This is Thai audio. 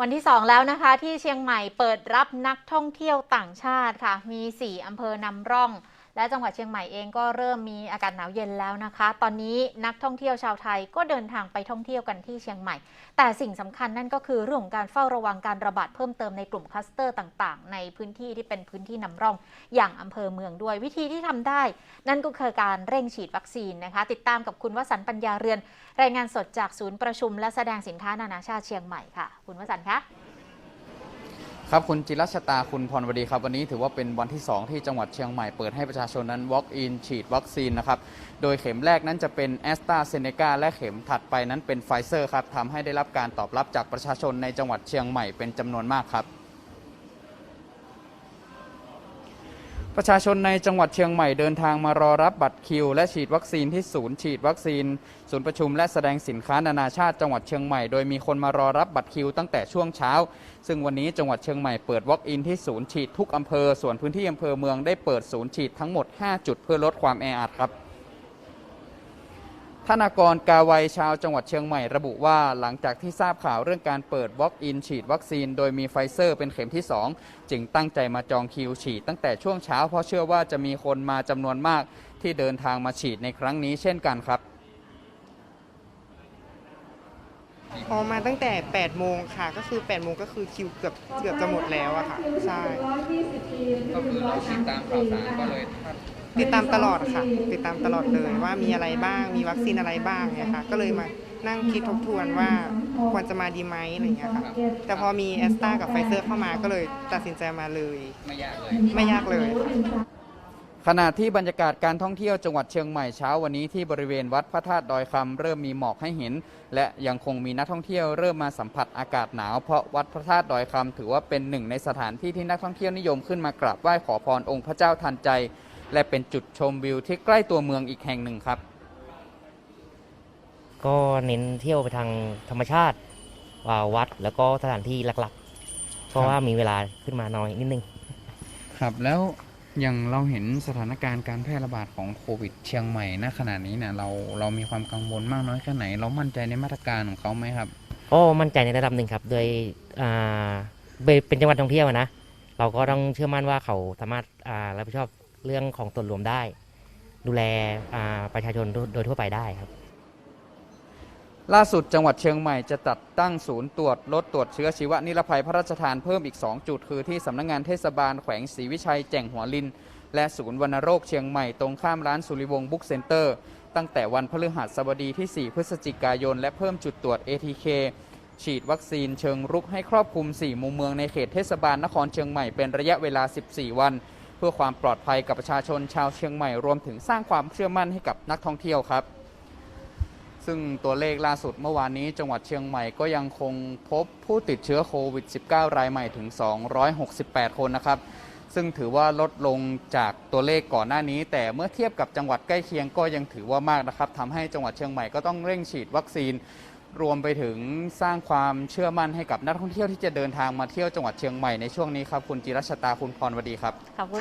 วันที่ 2 แล้วนะคะที่เชียงใหม่เปิดรับนักท่องเที่ยวต่างชาติค่ะ มี 4 อำเภอนำร่อง และจังหวัดเชียงใหม่เองก็เริ่มมีอากาศหนาวเย็นแล้วนะคะ ตอนนี้นักท่องเที่ยวชาวไทยก็เดินทางไปท่องเที่ยวกันที่เชียงใหม่ แต่สิ่งสำคัญนั่นก็คือเรื่องของการเฝ้าระวังการระบาดเพิ่มเติมในกลุ่มคลัสเตอร์ต่างๆ ในพื้นที่ที่เป็นพื้นที่นำร่อง อย่างอำเภอเมืองด้วยวิธีที่ทำได้ นั่นก็คือการเร่งฉีดวัคซีนนะคะ ติดตามกับคุณวสันต์ปัญญาเรือน รายงานสดจากศูนย์ประชุม และแสดงสินค้านานาชาติเชียงใหม่ค่ะ คุณวสันต์คะ ครับคุณจิรัชตาคุณพรวดีครับ วันนี้ถือว่าเป็นวันที่ 2 ที่จังหวัดเชียงใหม่เปิดให้ประชาชนนั้น walk in ฉีดวัคซีนนะครับ โดยเข็มแรกนั้นจะเป็นแอสตราเซเนกาและเข็มถัดไปนั้นเป็นไฟเซอร์ครับทำให้ได้รับการตอบรับจากประชาชนในจังหวัดเชียงใหม่เป็นจำนวนมากครับ ประชาชนในจังหวัดเชียงใหม่เดินทางมารอรับบัตรคิว และฉีดวัคซีนที่ศูนย์ฉีดวัคซีน ศูนย์ประชุมและแสดงสินค้านานาชาติจังหวัดเชียงใหม่โดยมีคนมารอรับบัตรคิวตั้งแต่ช่วงเช้า ซึ่งวันนี้จังหวัดเชียงใหม่เปิดวอล์กอินที่ศูนย์ฉีดทุกอำเภอส่วนพื้นที่อำเภอเมืองได้เปิดศูนย์ฉีดทั้งหมด 5 จุดเพื่อลดความแออัดครับ ธนากรกาวัยชาวจังหวัดเชียงใหม่ระบุว่าหลังจากที่ทราบข่าวเรื่องการเปิด Walk in ฉีดวัคซีน โดยมีไฟเซอร์เป็นเข็มที่ 2 จึงตั้งใจมาจองคิวฉีดตั้งแต่ช่วงเช้าเพราะเชื่อว่าจะมีคนมาจำนวนมากที่เดินทางมาฉีดในครั้งนี้เช่นกันครับออกมาตั้งแต่ 8 โมงค่ะ ก็คือ 8 โมงก็คือคิวเกือบเกือบจะหมดแล้วอะค่ะ ใช่ก็คือเราติดตามข่าวสารก็เลย ติดตามตลอดค่ะ ติดตามตลอดเลยว่ามีอะไรบ้าง มีวัคซีนอะไรบ้างเนี่ยค่ะ ก็เลยมานั่งคิดทบทวนว่าควรจะมาดีไหมอะไรอย่างเงี้ยค่ะ แต่พอมีแอสตรากับไฟเซอร์เข้ามาก็เลยตัดสินใจมาเลย ไม่ยากเลย ไม่ยากเลยค่ะขณะที่บรรยากาศการท่องเที่ยวจังหวัดเชียงใหม่เช้าวันนี้ที่บริเวณวัดพระธาตุดอยคำเริ่มมีหมอกให้เห็น และยังคงมีนักท่องเที่ยวเริ่มมาสัมผัสอากาศหนาวเพราะวัดพระธาตุดอยคำถือว่าเป็นหนึ่งในสถานที่ที่นักท่องเที่ยวนิยมขึ้นมากราบไหว้ขอพรองค์พระเจ้าทันใจ และเป็นจุดชมวิวที่ใกล้ตัวเมืองอีกแห่งหนึ่งครับ ก็เน้นเที่ยวไปทางธรรมชาติว่าวัดแล้วก็สถานที่หลักๆ เพราะว่ามีเวลาขึ้นมาน้อยนิดนึง ครับแล้วอย่างเราเห็นสถานการณ์การแพร่ระบาดของโควิดเชียงใหม่ณขณะนี้เนี่ยเราเรามีความกังวลมากน้อยแค่ไหน เรามั่นใจในมาตรการของเขาไหมครับก็มั่นใจในระดับหนึ่งครับ โดยอ่าเป็นจังหวัดท่องเที่ยวอะนะ เราก็ต้องเชื่อมั่นว่าเขาสามารถอ่ารับผิดชอบ เรื่องของส่วนรวมได้ ดูแลประชาชนโดยทั่วไปได้ครับ ล่าสุดจังหวัดเชียงใหม่จะจัดตั้งศูนย์ตรวจลดตรวจเชื้อชีวนิรภัยพระราชทานเพิ่มอีก 2 จุด คือที่สำนักงานเทศบาลแขวงศรีวิชัยแจ่งหัวลิน และศูนย์วัณโรคเชียงใหม่ตรงข้ามร้านสุริวงศ์บุ๊กเซ็นเตอร์ตั้งแต่วันพฤหัสบดีที่ 4 พฤศจิกายน และเพิ่มจุดตรวจ ATK ฉีดวัคซีนเชิงรุกให้ครอบคลุม 4 มุมเมืองในเขตเทศบาลนครเชียงใหม่เป็นระยะเวลา 14 วัน เพื่อความปลอดภัยกับประชาชนชาวเชียงใหม่รวมถึงสร้างความเชื่อมั่นให้กับนักท่องเที่ยวครับ ซึ่งตัวเลขล่าสุดเมื่อวานนี้จังหวัดเชียงใหม่ก็ยังคงพบผู้ติดเชื้อโควิด -19 รายใหม่ถึง 268 คนนะครับ ซึ่งถือว่าลดลงจากตัวเลขก่อนหน้านี้ แต่เมื่อเทียบกับจังหวัดใกล้เคียงก็ยังถือว่ามากนะครับทำให้จังหวัดเชียงใหม่ก็ต้องเร่งฉีดวัคซีนรวมไปถึงสร้างความเชื่อมั่นให้กับนักท่องเที่ยวที่จะเดินทางมาเที่ยวจังหวัดเชียงใหม่ในช่วงนี้ครับ คุณจิรัชตาคุณพรวดีครับ ขอบคุณ